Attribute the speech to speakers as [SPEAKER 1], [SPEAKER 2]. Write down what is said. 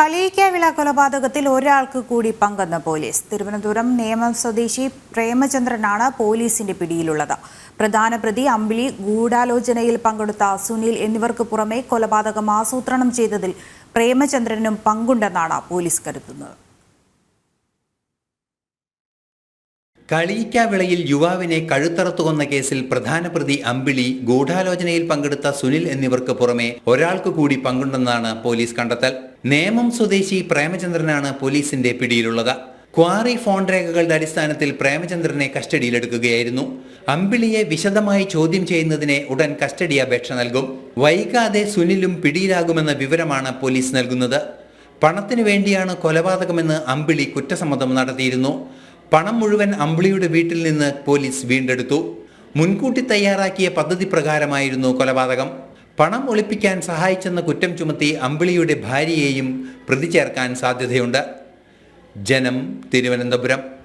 [SPEAKER 1] കളിയിക്കാവിള കൊലപാതകത്തിൽ ഒരാൾക്ക് കൂടി പങ്കെന്ന് പോലീസ്. തിരുവനന്തപുരം നേമം സ്വദേശി പ്രേമചന്ദ്രനാണ് പോലീസിന്റെ പിടിയിലുള്ളത്. പ്രധാന പ്രതി അമ്പിളി ഗൂഢാലോചനയിൽ പങ്കെടുത്ത സുനിൽ എന്നിവർക്ക് പുറമെ കൊലപാതകം ആസൂത്രണം ചെയ്തതിൽ പ്രേമചന്ദ്രനും പങ്കുണ്ടെന്നാണ് പോലീസ് കരുതുന്നത്.
[SPEAKER 2] കളിയിക്കാവിളയിൽ യുവാവിനെ കഴുത്തറത്തു കൊന്ന കേസിൽ പ്രധാന പ്രതി അമ്പിളി ഗൂഢാലോചനയിൽ പങ്കെടുത്ത സുനിൽ എന്നിവർക്ക് പുറമെ ഒരാൾക്ക് കൂടി പങ്കുണ്ടെന്നാണ് പോലീസ് കണ്ടെത്തൽ. നേമം സ്വദേശി പ്രേമചന്ദ്രനാണ് പോലീസിന്റെ പിടിയിലുള്ളത്. ക്വാറി ഫോൺ രേഖകളുടെ അടിസ്ഥാനത്തിൽ പ്രേമചന്ദ്രനെ കസ്റ്റഡിയിലെടുക്കുകയായിരുന്നു. അമ്പിളിയെ വിശദമായി ചോദ്യം ചെയ്യുന്നതിനെ ഉടൻ കസ്റ്റഡി അപേക്ഷ നൽകും. വൈകാതെ സുനിലും പിടിയിലാകുമെന്ന വിവരമാണ് പോലീസ് നൽകുന്നത്. പണത്തിനു വേണ്ടിയാണ് കൊലപാതകമെന്ന് അമ്പിളി കുറ്റസമ്മതം നടത്തിയിരുന്നു. പണം മുഴുവൻ അമ്പിളിയുടെ വീട്ടിൽ നിന്ന് പോലീസ് വീണ്ടെടുത്തു. മുൻകൂട്ടി തയ്യാറാക്കിയ പദ്ധതി പ്രകാരമായിരുന്നു കൊലപാതകം. പണം ഒളിപ്പിക്കാൻ സഹായിച്ചെന്ന കുറ്റം ചുമത്തി അമ്പിളിയുടെ ഭാര്യയെയും പ്രതി ചേർക്കാൻ സാധ്യതയുണ്ട്. ജനം തിരുവനന്തപുരം.